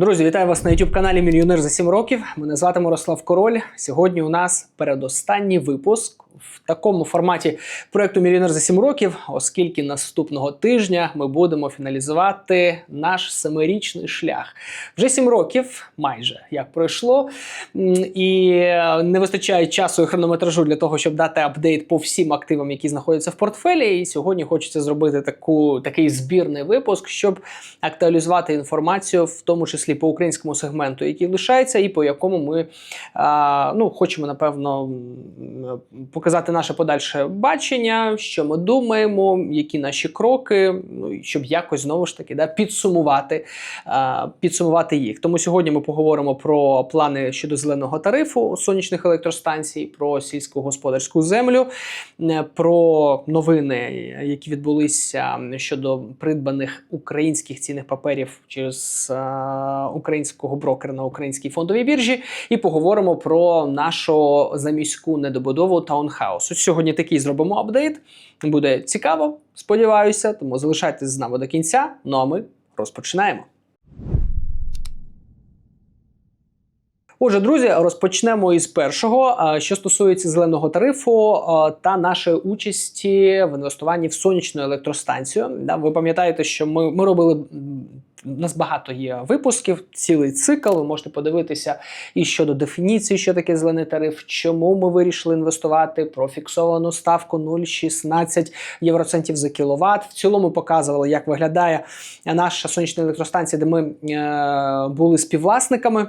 Друзі, вітаю вас на youtube каналі Мільйонер за 7 років. Мене звати Мирослав Король. Сьогодні у нас передостанній випуск в такому форматі проекту Мільйонер за 7 років, оскільки наступного тижня ми будемо фіналізувати наш семирічний шлях. Вже 7 років, майже як пройшло, і не вистачає часу і хронометражу для того, щоб дати апдейт по всім активам, які знаходяться в портфелі. І сьогодні хочеться зробити таку такий збірний випуск, щоб актуалізувати інформацію, в тому числі по українському сегменту, який лишається, і по якому ми а, ну, хочемо, напевно, показати наше подальше бачення, що ми думаємо, які наші кроки, ну щоб якось знову ж таки да, підсумувати, а, підсумувати їх. Тому сьогодні ми поговоримо про плани щодо зеленого тарифу сонячних електростанцій, про сільськогосподарську землю, е, про новини, які відбулися щодо придбаних українських цінних паперів через е, українського брокера на українській фондовій біржі, і поговоримо про нашу заміську недобудову таунхаус. Ось сьогодні такий зробимо апдейт. Буде цікаво, сподіваюся. Тому залишайтесь з нами до кінця. Ну а ми розпочинаємо. Отже, друзі, розпочнемо із першого, що стосується зеленого тарифу та нашої участі в інвестуванні в сонячну електростанцію. Ви пам'ятаєте, що ми, ми робили. У нас багато є випусків, цілий цикл. Ви можете подивитися і щодо дефініції, що таке зелений тариф, чому ми вирішили інвестувати про фіксовану ставку 0,16 євроцентів за кіловат. В цілому показували, як виглядає наша сонячна електростанція, де ми е, були співвласниками.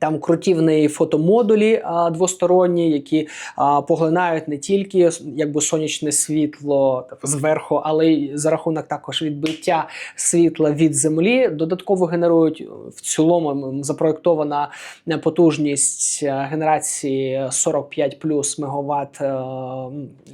Там круті в неї фотомодулі а, двосторонні, які а, поглинають не тільки якби сонячне світло зверху, але й за рахунок також відбиття світла від землі. Додатково генерують в цілому м, запроєктована е, потужність е, генерації 45 плюс мегаватт е,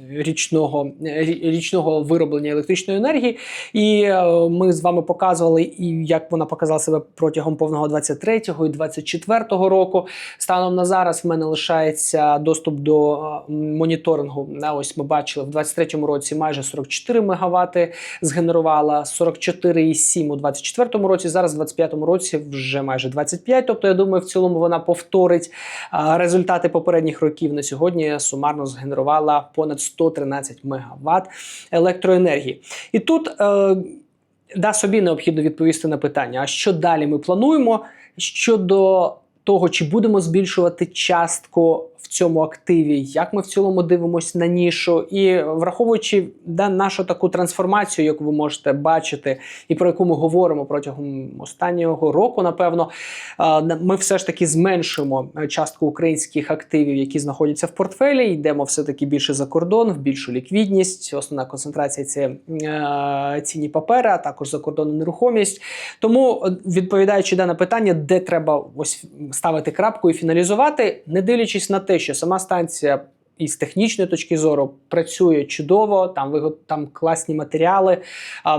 річного, е, річного вироблення електричної енергії. І е, ми з вами показували, і як вона показала себе протягом повного 23-го і 24-го року. Станом на зараз в мене лишається доступ до е, моніторингу. Ось ми бачили в 23-му році майже 44 МВт згенерувала, 44,7 у 24-му році. Зараз в 25-му році вже майже 25. Тобто, я думаю, в цілому вона повторить е, результати попередніх років. На сьогодні сумарно згенерувала понад 113 МВт електроенергії. І тут. Е, Да, собі необхідно відповісти на питання: а що далі ми плануємо щодо того, чи будемо збільшувати частку в цьому активі, як ми в цілому дивимося на нішу, і враховуючи да, нашу таку трансформацію, яку ви можете бачити, і про яку ми говоримо протягом останнього року, напевно, ми все ж таки зменшуємо е, частку українських активів, які знаходяться в портфелі. Йдемо все таки більше за кордон, в більшу ліквідність. Основна концентрація це е, цінні папери, а також закордонна нерухомість. Тому, е, відповідаючи дане питання, де треба ось ставити крапку і фіналізувати, не дивлячись на те, що сама станція. І з технічної точки зору працює чудово, там ви там класні матеріали.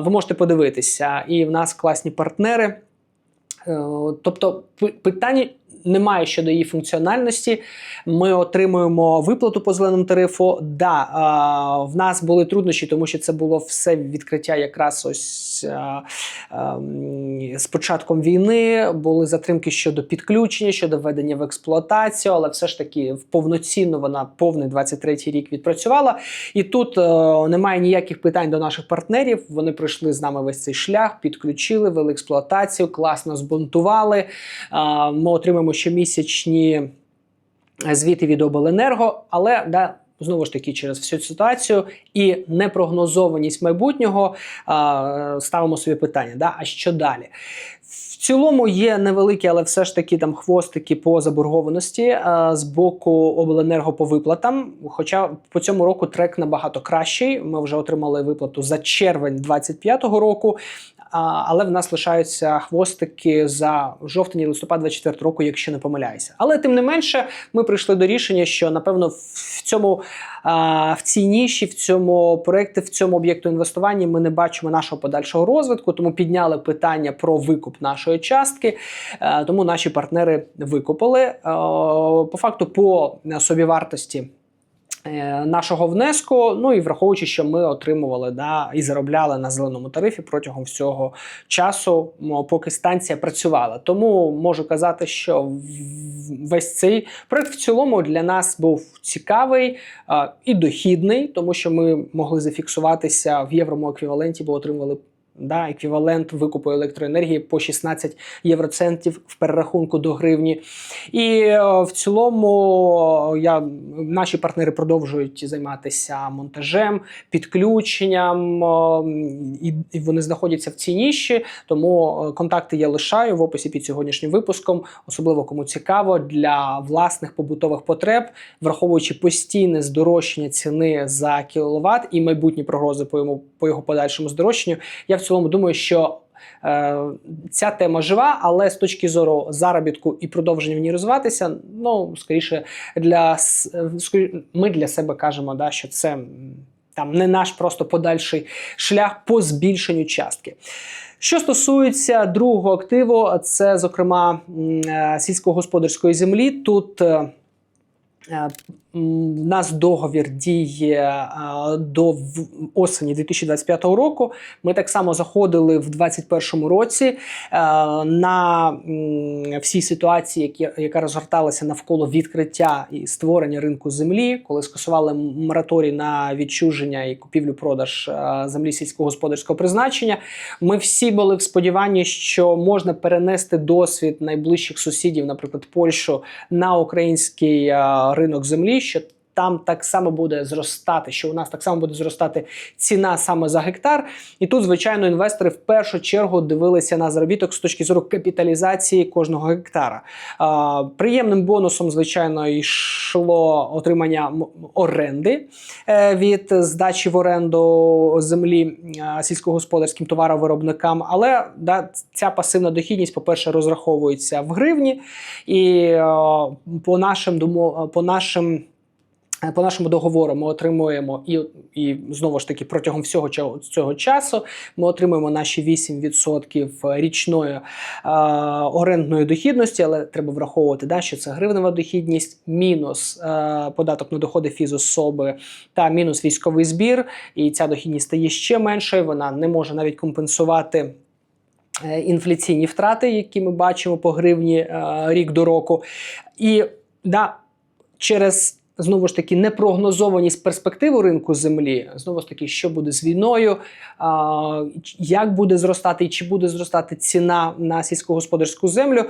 Ви можете подивитися, і в нас класні партнери. Е, Тобто, питання немає щодо її функціональності. Ми отримуємо виплату по зеленому тарифу. Да, в нас були труднощі, тому що це було все відкриття якраз ось з початком війни. Були затримки щодо підключення, щодо введення в експлуатацію, але все ж таки повноцінно вона повний 23-й рік відпрацювала. І тут е, немає ніяких питань до наших партнерів. Вони пройшли з нами весь цей шлях, підключили, вели експлуатацію, класно збунтували. Ми отримаємо щомісячні звіти від обленерго, але да. Знову ж таки, через всю ситуацію і непрогнозованість майбутнього а, ставимо собі питання: да, а що далі? В цілому є невеликі, але все ж таки там хвостики по заборгованості а, з боку обленерго по виплатам. Хоча по цьому року трек набагато кращий. Ми вже отримали виплату за червень 25-го року. Але в нас лишаються хвостики за жовтень і листопад 24 року, якщо не помиляюся. Але тим не менше, ми прийшли до рішення, що напевно в цьому в цій ніші, в цьому проєкті, в цьому об'єкту інвестування ми не бачимо нашого подальшого розвитку, тому підняли питання про викуп нашої частки. Е, Тому наші партнери викупили Е, по факту по собівартості Нашого внеску, ну і враховуючи, що ми отримували да, і заробляли на зеленому тарифі протягом всього часу, поки станція працювала. Тому можу казати, що весь цей проект в цілому для нас був цікавий а, і дохідний, тому що ми могли зафіксуватися в єврому еквіваленті, бо отримували. Да, еквівалент викупу електроенергії по 16 євроцентів в перерахунку до гривні. І е, в цілому я, наші партнери продовжують займатися монтажем, підключенням, е, і вони знаходяться в цій ніші. Тому е, контакти я лишаю в описі під сьогоднішнім випуском, особливо кому цікаво для власних побутових потреб, враховуючи постійне здорожчання ціни за кіловат і майбутні прогрози по йому по його подальшому здорожчанню. Я в цілому думаю, що. Е, Ця тема жива, але з точки зору заробітку і продовження в ній розвиватися, ну скоріше для е, ми для себе кажемо, да, що це там не наш просто подальший шлях по збільшенню частки. Що стосується другого активу, це зокрема е, сільськогосподарської землі. Тут е, нас договір діє е, до осені 2025 року. Ми так само заходили в 2021 році е, на м, всій ситуації, яка розгорталася навколо відкриття і створення ринку землі, коли скасували мораторій на відчуження і купівлю-продаж землі сільськогосподарського призначення. Ми всі були в сподіванні, що можна перенести досвід найближчих сусідів, наприклад, Польщу, на український ринок землі. Що там так само буде зростати, що у нас так само буде зростати ціна саме за гектар. І тут, звичайно, інвестори в першу чергу дивилися на заробіток з точки зору капіталізації кожного гектара. А, приємним бонусом, звичайно, йшло отримання оренди е, від здачі в оренду землі сільськогосподарським товаровиробникам. Але да, ця пасивна дохідність, по-перше, розраховується в гривні, і е, по нашим домо, по нашим. Е, По нашому договору ми отримуємо і, і знову ж таки протягом всього цього, часу ми отримуємо наші 8% річної е, орендної дохідності, але треба враховувати, да, що це гривнева дохідність, мінус е, податок на доходи фізособи та мінус військовий збір. І ця дохідність стає ще меншою. Вона не може навіть компенсувати. е, Інфляційні втрати, які ми бачимо по гривні е, рік до року, і да, через знову ж таки непрогнозованість перспективу ринку землі, знову ж таки, що буде з війною, як буде зростати і чи буде зростати ціна на сільськогосподарську землю.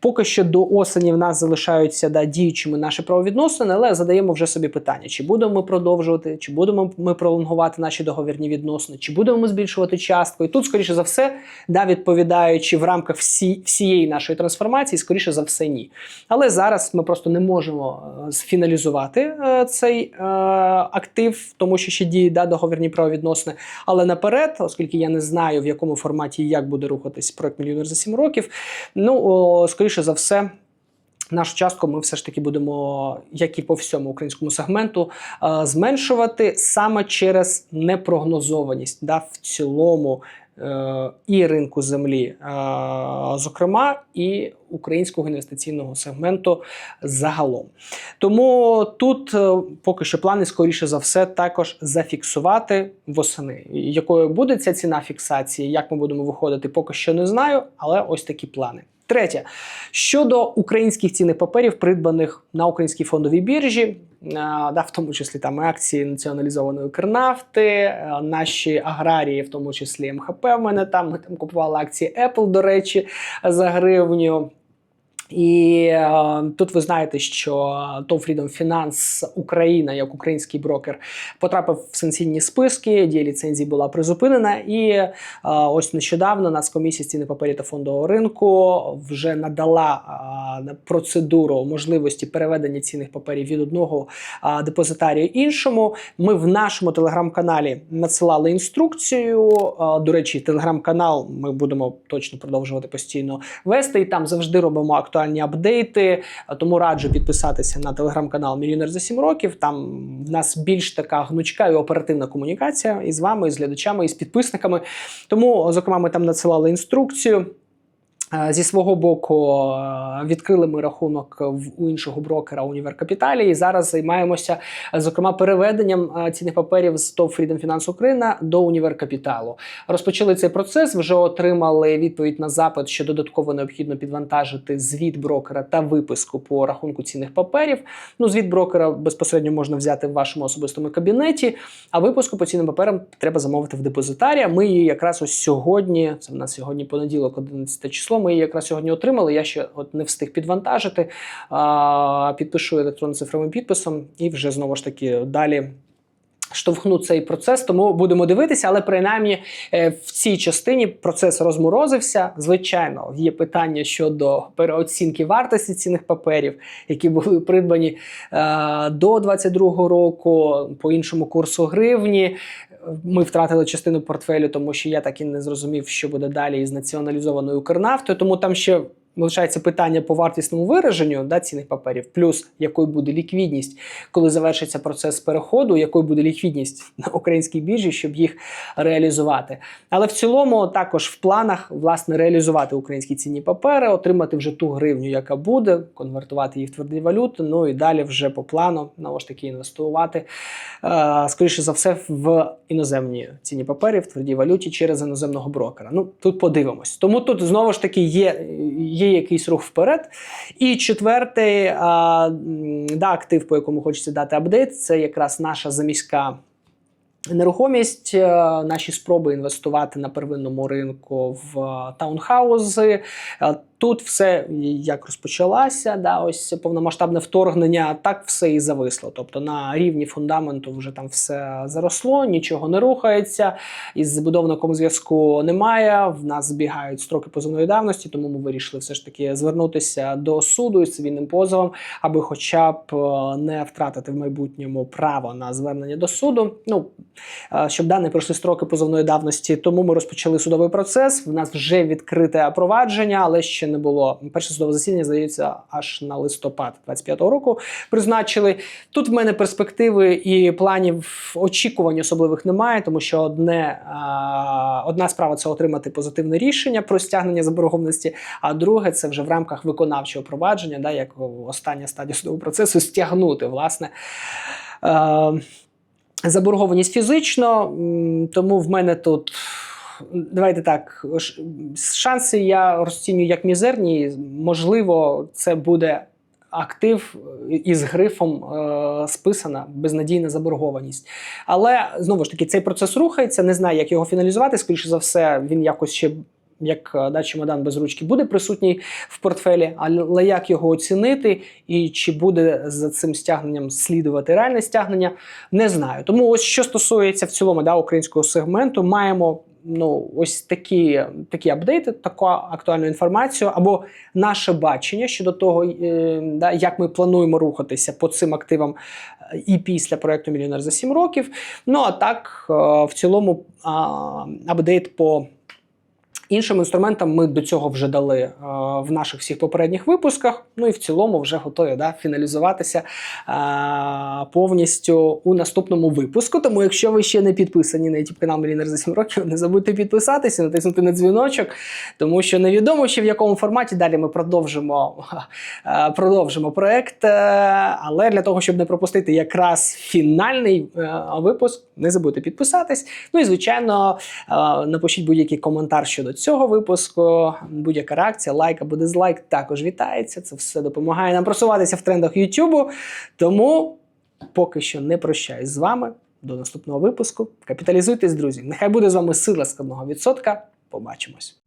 Поки що до осені в нас залишаються да, діючими наші правовідносини, але задаємо вже собі питання: чи будемо ми продовжувати, чи будемо ми пролонгувати наші договірні відносини, чи будемо ми збільшувати частку. І тут, скоріше за все, да, відповідаючи в рамках всі, всієї нашої трансформації, скоріше за все, ні. Але зараз ми просто не можемо е, сфіналізувати е, цей е, актив, тому що ще діють да, договірні правовідносини. Але наперед, оскільки я не знаю, в якому форматі і як буде рухатись проект мільйонер за 7 років, ну о, скоріше за все. Нашу частку ми все ж таки будемо, як і по всьому українському сегменту, е, зменшувати саме через непрогнозованість да, в цілому і ринку землі, е, зокрема, і українського інвестиційного сегменту загалом. Тому тут е, поки що плани, скоріше за все, також зафіксувати восени. Якою буде ця ціна фіксації, як ми будемо виходити, поки що не знаю, але ось такі плани. Третє, щодо українських цінних паперів, придбаних на українській фондовій біржі, да, в тому числі там акції націоналізованої Укрнафти, е, наші аграрії, в тому числі МХП. В мене там ми там купували акції Apple, до речі, за гривню. І е, тут ви знаєте, що ТОВ Freedom Finance Україна, як український брокер, потрапив в санкційні списки. Дія ліцензії була призупинена. І е, ось нещодавно Нацкомісія з цінних паперів та фондового ринку вже надала е, процедуру можливості переведення цінних паперів від одного е, депозитарію іншому. Ми в нашому телеграм-каналі надсилали інструкцію. Е, До речі, телеграм-канал ми будемо точно продовжувати постійно вести. І там завжди робимо актуальні апдейти. Е, Тому раджу підписатися на телеграм-канал Мільйонер за 7 років. Там в нас більш така гнучка і оперативна комунікація із вами, з глядачами, і з підписниками. Тому, зокрема, ми там надсилали інструкцію. Е, Зі свого боку е, відкрили ми рахунок в у іншого брокера Універ Капіталі і зараз займаємося зокрема переведенням е, цінних паперів з ТОВ Freedom Finance Україна до Універ Капіталу. Розпочали цей процес, вже отримали відповідь на запит, що додатково необхідно підвантажити звіт брокера та виписку по рахунку цінних паперів. Ну, звіт брокера безпосередньо можна взяти в вашому особистому кабінеті, а випуску по цінним паперам треба замовити в депозитарія. Ми її якраз ось сьогодні, це в нас сьогодні понеділок, 11 число. Ми її якраз сьогодні отримали. Я ще от не встиг підвантажити. Підпишу електронним цифровим підписом і вже знову ж таки далі. Штовхну цей процес, тому будемо дивитися, але принаймні е, в цій частині процес розморозився. Звичайно, є питання щодо переоцінки вартості цінних паперів, які були придбані е, до 2022 року по іншому курсу гривні. Ми втратили частину портфелю, тому що я так і не зрозумів, що буде далі із націоналізованою Укрнафтою. Тому там ще лишається питання по вартісному вираженню да, цінних паперів, плюс якою буде ліквідність, коли завершиться процес переходу, якою буде ліквідність на українській біржі, щоб їх реалізувати. Але в цілому також в планах власне реалізувати українські цінні папери, отримати вже ту гривню, яка буде, конвертувати її в тверді валюти. Ну і далі вже по плану знову ж таки інвестувати е, скоріше за все в іноземні цінні папери в твердій валюті через іноземного брокера. Ну тут подивимось. Тому тут знову ж таки є, є якийсь рух вперед. І четвертий а, да, актив, по якому хочеться дати апдейт, це якраз наша заміська. Нерухомість, е, наші спроби інвестувати на первинному ринку в е, таунхаузи. Тут все як розпочалася, да, ось повномасштабне вторгнення, так все і зависло. Тобто на рівні фундаменту вже там все заросло, нічого не рухається, із забудовником зв'язку немає. В нас збігають строки позовної давності, тому ми вирішили все ж таки звернутися до суду із цивільним позовом, аби хоча б е, не втратити в майбутньому право на звернення до суду. Ну е, щоб да, не пройшли строки позовної давності. Тому ми розпочали судовий процес. В нас вже відкрите провадження, але ще не було перше судове засідання, здається, аж на листопад 25-го року призначили. Тут в мене перспективи і планів очікувань особливих немає, тому що одне одна справа це отримати позитивне рішення про стягнення заборгованості, а друге це вже в рамках виконавчого провадження, да, як остання стадія судового процесу, стягнути власне. Заборгованість фізично, тому в мене тут давайте так, шанси я розцінюю як мізерні. Можливо, це буде актив із грифом е, списана безнадійна заборгованість. Але знову ж таки, цей процес рухається. Не знаю, як його фіналізувати. Скоріше за все, він якось ще. Як е, да, чемодан без ручки буде присутній в портфелі, але як його оцінити і чи буде за цим стягненням слідувати реальне стягнення, не знаю. Тому ось що стосується в цілому да, українського сегменту, маємо ну, ось такі, такі апдейти, таку актуальну інформацію, або наше бачення щодо того, е, да, як ми плануємо рухатися по цим активам е, і після проекту Мільйонер за 7 років. Ну а так, е, в цілому, а, апдейт по. Іншим інструментам ми до цього вже дали е, в наших всіх попередніх випусках. Ну і в цілому вже готові да, фіналізуватися е, повністю у наступному випуску. Тому, якщо ви ще не підписані на YouTube канал Мілінер за 7 років, не забудьте підписатися, натиснути на дзвіночок, тому що невідомо ще в якому форматі далі ми продовжимо, е, продовжимо проект. Але для того, щоб не пропустити якраз фінальний випуск, не забудьте підписатись. Ну і звичайно, напишіть будь-який коментар щодо цього випуску. Будь-яка реакція, лайк або дизлайк також вітається. Це все допомагає нам просуватися в трендах Ютубу. Тому поки що не прощаюсь з вами. До наступного випуску. Капіталізуйтесь, друзі. Нехай буде з вами сила складного відсотка. Побачимось.